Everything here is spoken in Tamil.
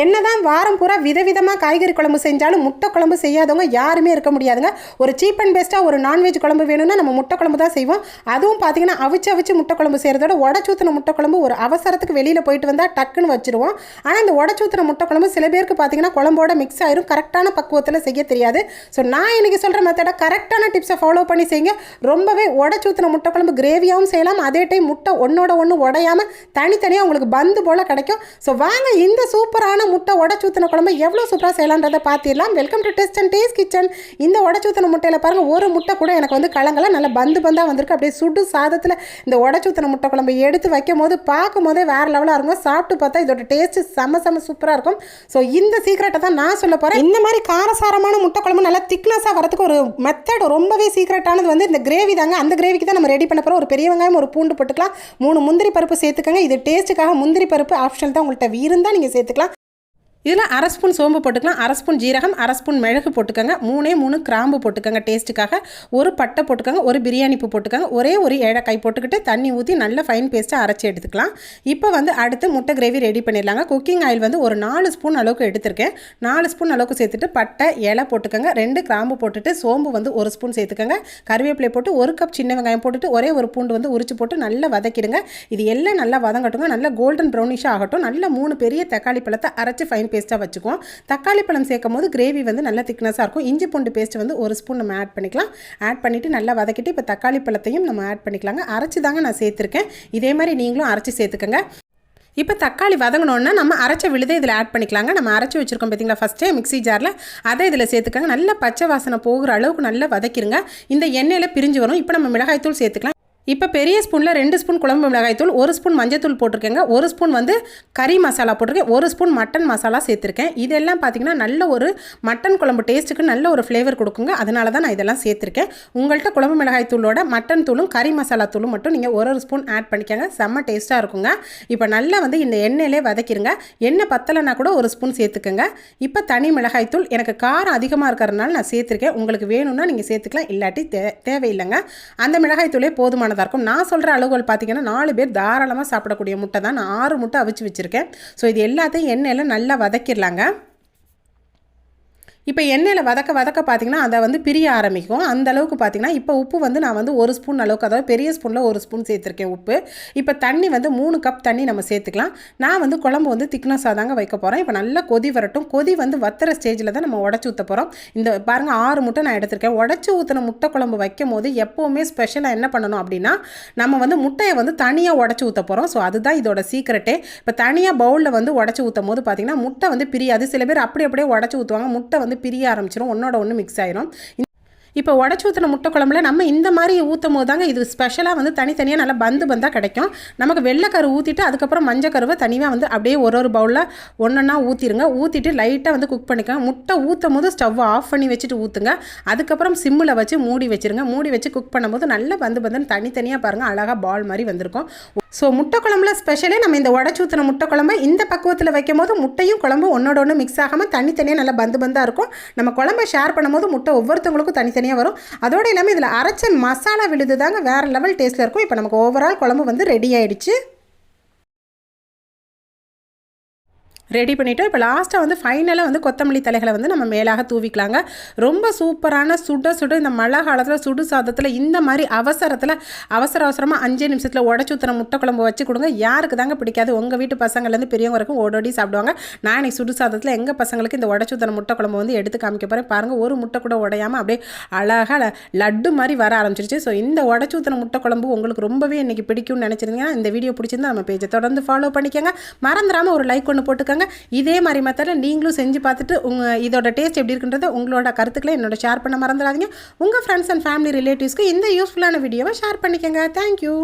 என்னதான் வாரம் பூரா விதவிதமாக காய்கறி குழம்பு செஞ்சாலும் முட்டை குழம்பு செய்யாதவங்க யாருமே இருக்க முடியாதுங்க. ஒரு சீப் அண்ட் பெஸ்ட்டாக ஒரு நான்வெஜ் குழம்பு வேணும்னா நம்ம முட்டை குழம்பு தான் செய்வோம். அதுவும் பார்த்தீங்கன்னா அவிச்சு அவிச்சு முட்டை குழம்பு செய்கிறதோட உடச்சூத்தின முட்டை குழம்பு ஒரு அவசரத்துக்கு வெளியில் போயிட்டு வந்தால் டக்குன்னு வச்சுருவோம். ஆனால் இந்த உடச்சூத்தின முட்டை குழம்பு சில பேருக்கு பார்த்தீங்கன்னா குழம்போட மிக்ஸ் ஆயிரும். கரெக்டான பக்குவத்தில் செய்ய தெரியாது. ஸோ நான் இன்றைக்கி சொல்கிற மெத்தடை கரெக்டான டிப்ஸை ஃபாலோ பண்ணி செய்யுங்க. ரொம்பவே உடச்சூத்தின முட்டை குழம்பு கிரேவியாகவும் செய்யலாம். அதே டைம் முட்டை ஒன்றோட ஒன்று உடையாமல் தனித்தனியாக உங்களுக்கு பந்து போல் கிடைக்கும். ஸோ வாங்க இந்த சூப்பரான முட்டை உடச்சூத்தின குழம்பு எவ்வளோ சூப்பராக செய்யலான்றதை பார்த்திடலாம். Welcome to test and taste kitchen இந்த உடச்சூத்தின முட்டையில் பாருங்கள் ஒரு முட்டை கூட எனக்கு வந்து கலங்கலை நல்லா பந்து பந்தாக வந்திருக்கு. அப்படியே சுடு சாதத்தில் இந்த உடச்சூத்தின முட்டை குழம்பு எடுத்து வைக்கும் போது பார்க்கும் போதே வேறு லெவலாக இருக்கும். சாப்பிட்டு பார்த்தா இதோட டேஸ்ட்டு செம்ம செம்ம சூப்பராக இருக்கும். ஸோ இந்த சீக்கிரட்டை தான் நான் சொல்ல போகிறேன் இந்த மாதிரி காரசாரமான முட்டை குழம்பு நல்லா திக்னஸாக வரதுக்கு ஒரு மெத்தட் ரொம்பவே சீக்கிரட்டானது வந்து இந்த கிரேவி தாங்க. அந்த கிரேவிக்கு தான் நம்ம ரெடி பண்ண போகிறோம் ஒரு பெரிய வெங்காயம் ஒரு பூண்டு போட்டுக்கலாம். மூணு முந்திரி பருப்பு சேர்த்துக்கங்க. இது டேஸ்ட்டுக்காக முந்திரி பருப்பு ஆப்ஷன் தான். உங்கள்கிட்ட இருந்தால் நீங்கள் சேர்த்துக்கலாம். இதில் அரை ஸ்பூன் சோம்பு போட்டுக்கலாம் அரை ஸ்பூன் ஜீரகம் அரை ஸ்பூன் மிளகு போட்டுக்கோங்க. மூணே மூணு கிராம்பு போட்டுக்கோங்க டேஸ்ட்டுக்காக. ஒரு பட்டை போட்டுக்கோங்க ஒரு பிரியாணி பூ போட்டுக்கோங்க. ஒரே ஒரு ஏலக்காய் போட்டுக்கிட்டு தண்ணி ஊற்றி நல்ல ஃபைன் பேஸ்ட்டாக அரைச்சி எடுத்துக்கலாம். இப்போ வந்து அடுத்து முட்டை கிரேவி ரெடி பண்ணிடலாங்க. குக்கிங் ஆயில் வந்து ஒரு நாலு ஸ்பூன் அளவுக்கு எடுத்திருக்கேன். நாலு ஸ்பூன் அளவுக்கு சேர்த்துட்டு பட்டை இலை போட்டுக்கோங்க. ரெண்டு கிராம்பு போட்டுட்டு சோம்பு வந்து ஒரு ஸ்பூன் சேர்த்துக்கோங்க. கருவேப்பிலை போட்டு ஒரு கப் சின்ன வெங்காயம் போட்டுட்டு ஒரே ஒரு பூண்டு வந்து உரிச்சு போட்டு நல்லா வதக்கிடுங்க. இது எல்லாம் நல்லா வதங்கட்டுங்க. நல்லா கோல்டன் ப்ரௌனிஷாக ஆகட்டும். நல்ல மூணு பெரிய தக்காளி பழத்தை அரைச்சி ஃபைன் பேஸ்ட்டாக வச்சுக்குவோம். தக்காளி பழம் சேர்க்கும் போது கிரேவி வந்து நல்லா திக்னஸாக இருக்கும். இஞ்சி பூண்டு பேஸ்ட் வந்து ஒரு ஸ்பூன் நம்ம ஆட் பண்ணிக்கலாம். ஆட் பண்ணிவிட்டு நல்லா வதக்கிட்டு இப்போ தக்காளி பழத்தையும் நம்ம ஆட் பண்ணிக்கலாங்க. அரைச்சி தாங்க நான் சேர்த்துருக்கேன். இதே மாதிரி நீங்களும் அரைச்சி சேர்த்துக்கோங்க. இப்போ தக்காளி வதங்கினோன்னா நம்ம அரைச்ச விழுதை இதில் ஆட் பண்ணிக்கலாங்க. நம்ம அரைச்சி வச்சுருக்கோம் பார்த்தீங்களா ஃபஸ்ட்டே மிக்ஸி ஜாரில் அதை இதில் சேர்த்துக்கோங்க. நல்லா பச்சை வாசனை போகிற அளவுக்கு நல்லா வதக்கிருங்க. இந்த எண்ணெயில் பிரிஞ்சு வரும். இப்போ நம்ம மிளகாய்த்தூள் சேர்த்துக்கலாம். இப்போ பெரிய ஸ்பூனில் ரெண்டு ஸ்பூன் குழம்பு மிளகாய்த்தூள் ஒரு ஸ்பூன் மஞ்சத்தூள் போட்டிருக்கேங்க. ஒரு ஸ்பூன் வந்து கறி மசாலா போட்டிருக்கேன். ஒரு ஸ்பூன் மட்டன் மசாலா சேர்த்துருக்கேன். இதெல்லாம் பார்த்தீங்கன்னா நல்ல ஒரு மட்டன் குழம்பு டேஸ்ட்டுக்கு நல்ல ஒரு ஃப்ளேவர் கொடுக்குங்க. அதனால தான் நான் இதெல்லாம் சேர்த்துருக்கேன். உங்கள்கிட்ட குழம்பு மிளகாய் தூளோட மட்டன் தூளும் கறி மசாலா தூளும் மட்டும் நீங்கள் ஒரு ஒரு ஸ்பூன் ஆட் பண்ணிக்கோங்க. செம்ம டேஸ்ட்டாக இருக்குங்க. இப்போ நல்லா வந்து இந்த எண்ணெயிலே வதக்கிருங்க. எண்ணெய் பத்தலைனா கூட ஒரு ஸ்பூன் சேர்த்துக்கோங்க. இப்போ தனி மிளகாய் தூள் எனக்கு காரம் அதிகமாக இருக்கிறதுனால நான் சேர்த்துருக்கேன். உங்களுக்கு வேணும்னா நீங்கள் சேர்த்துக்கலாம். இல்லாட்டி தே தேவையில்லைங்க. அந்த மிளகாய் தூளே போதுமான போதுமானதாக இருக்கும். நான் சொல்கிற அளவுகள் பார்த்தீங்கன்னா நாலு பேர் தாராளமாக சாப்பிடக்கூடிய முட்டை தான். நான் ஆறு முட்டை அவிச்சு வச்சுருக்கேன். ஸோ இது எல்லாத்தையும் எண்ணெயில் நல்லா வதக்கிடலாங்க. இப்போ எண்ணெயில் வதக்க வதக்க பார்த்தீங்கன்னா அதை வந்து பிரிய ஆரம்பிக்கும். அந்த அளவுக்கு பார்த்தீங்கன்னா இப்போ உப்பு வந்து நான் வந்து ஒரு ஸ்பூன் அளவுக்கு அதாவது பெரிய ஸ்பூனில் ஒரு ஸ்பூன் சேர்த்துருக்கேன் உப்பு. இப்போ தண்ணி வந்து மூணு கப் தண்ணி நம்ம சேர்த்துக்கலாம். நான் வந்து குழம்பு வந்து திக்னஸாக தாங்க வைக்க போகிறேன் இப்போ நல்லா கொதி வரட்டும். கொதி வந்து வத்துற ஸ்டேஜில் தான் நம்ம உடச்சி ஊற்ற போகிறோம் இந்த பாருங்கள் ஆறு முட்டை நான் எடுத்திருக்கேன். உடச்சி ஊற்றின முட்டை குழம்பு வைக்கும் போது எப்போவுமே ஸ்பெஷலாக என்ன பண்ணணும் அப்படின்னா நம்ம வந்து முட்டையை வந்து தனியாக உடச்சி ஊற்ற போகிறோம் ஸோ அதுதான் இதோட சீக்கிரட்டே இப்போ தனியாக பவுலில் வந்து உடச்சி ஊற்றும் போது பார்த்தீங்கன்னா முட்டை வந்து பிரியாது. சில பேர் அப்படி அப்படியே உடச்சி ஊற்றுவாங்க முட்டை வந்து பிரிய ஆரம்பிச்சிடும் ஒன்றோட ஒன்று மிக்ஸ் ஆயிரும். இப்போ உடச்சி ஊற்றின முட்டை குழம்புல நம்ம இந்த மாதிரி ஊற்றும் போது தாங்க இது ஸ்பெஷலாக வந்து தனித்தனியாக நல்லா பந்து பந்தாக கிடைக்கும். நமக்கு வெள்ளைக்கரு ஊற்றிட்டு அதுக்கப்புறம் மஞ்சள் கருவை தனியாக வந்து அப்படியே ஒரு ஒரு பவுலில் ஒன்றா ஊற்றிடுங்க ஊற்றிட்டு லைட்டாக வந்து குக் பண்ணிக்கோங்க. முட்டை ஊற்றும் போது ஸ்டவ்வை ஆஃப் பண்ணி வச்சுட்டு ஊற்றுங்க அதுக்கப்புறம் சிம்மில் வச்சு மூடி வச்சுருங்க. மூடி வச்சு குக் பண்ணும்போது நல்லா பந்து பந்துன்னு தனித்தனியாக பாருங்கள் அழகாக பால் மாதிரி வந்திருக்கும். ஸோ முட்டை குழம்புல ஸ்பெஷலே நம்ம இந்த உடச்சி ஊற்றின முட்டை குழம்பு இந்த பக்குவத்தில் வைக்கும் போது முட்டையும் குழம்பு ஒன்றோட ஒன்று மிக்ஸ் ஆகாமல் தனித்தனியாக நல்லா பந்து பந்தாக இருக்கும். நம்ம குழம்பை ஷேர் பண்ணும்போது முட்டை ஒவ்வொருத்தவங்களுக்கும் தனித்தனியாக வரும். அதோடு இல்லாமல் இதில் அரைச்ச மசாலா விழுது தாங்க வேறு லெவல் டேஸ்ட்டில் இருக்கும். இப்போ நமக்கு ஓவரால் குழம்பு வந்து ரெடி ஆகிடுச்சு ரெடி பண்ணிவிட்டோம் இப்போ லாஸ்ட்டாக வந்து ஃபைனலாக வந்து கொத்தமல்லி தலைகளை வந்து நம்ம மேலாக தூவிக்கலாங்க. ரொம்ப சூப்பரான சுட சுட இந்த மழை காலத்தில் சுடு சாதத்தில் இந்த மாதிரி அவசரத்தில் அவசர அவசரமாக அஞ்சு நிமிஷத்தில் உடச்சி ஊற்றுற முட்டை குழம்பு வச்சு கொடுங்க. யாருக்கு தாங்க பிடிக்காது. உங்கள் வீட்டு பசங்கள்லேருந்து பெரியவங்க வரைக்கும் ஓடோடி சாப்பிடுவாங்க. நான் இன்னைக்கு சுடு சாதத்தில் எங்கள் பசங்களுக்கு இந்த உடச்சி ஊற்றுற முட்டை குழம்பு வந்து எடுத்து காமிக்க போகிறேன் பாருங்கள் ஒரு முட்டை கூட உடையாமல் அப்படியே அழகாக லட்டு மாதிரி வர ஆரம்பிச்சிருச்சு. ஸோ இந்த உடச்சி ஊற்றுற முட்டை குழம்பு உங்களுக்கு ரொம்பவே இன்றைக்கி பிடிக்கும்னு நினச்சிருந்தீங்கன்னா இந்த வீடியோ பிடிச்சிருந்தா நம்ம பேஜை தொடர்ந்து ஃபாலோ பண்ணிக்கோங்க. மறந்துடாமல் ஒரு லைக் ஒன்று போட்டுக்கோங்க. இதே மாதிரி மெத்தடில் நீங்களும் செஞ்சு பார்த்துட்டு உங்கள் இதோட டேஸ்ட் எப்படி இருக்குன்றத உங்களோட கருத்துக்களை என்னோட ஷேர் பண்ண மறந்துடாதீங்க. உங்கள் ஃப்ரெண்ட்ஸ் அண்ட் ஃபேமிலி ரிலேட்டிவ்ஸ்க்கு இந்த யூஸ்ஃபுல்லான வீடியோவை ஷேர் பண்ணிக்கோங்க. தேங்க்யூ